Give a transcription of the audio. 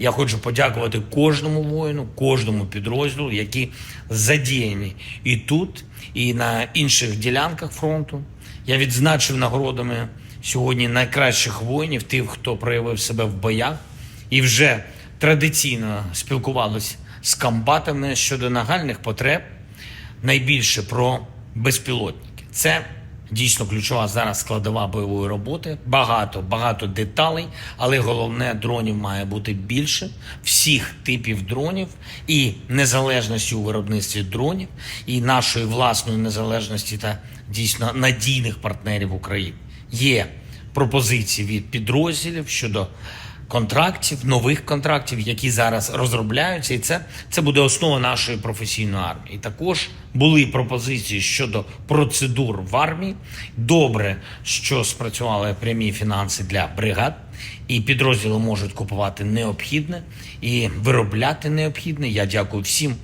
Я хочу подякувати кожному воїну, кожному підрозділу, які задіяні і тут, і на інших ділянках фронту. Я відзначив нагородами сьогодні найкращих воїнів, тих, хто проявив себе в боях, і вже традиційно спілкувалися з комбатами щодо нагальних потреб, найбільше про безпілотники. Це дійсно ключова зараз складова бойової роботи. Багато, багато деталей, але головне дронів має бути більше всіх типів дронів і незалежності у виробництві дронів, і нашої власної незалежності та дійсно надійних партнерів України. Є пропозиції від підрозділів щодо контрактів, нових контрактів, які зараз розробляються, і це, це буде основа нашої професійної армії. Також були пропозиції щодо процедур в армії. Добре, що спрацювали прямі фінанси для бригад, і підрозділи можуть купувати необхідне і виробляти необхідне. Я дякую всім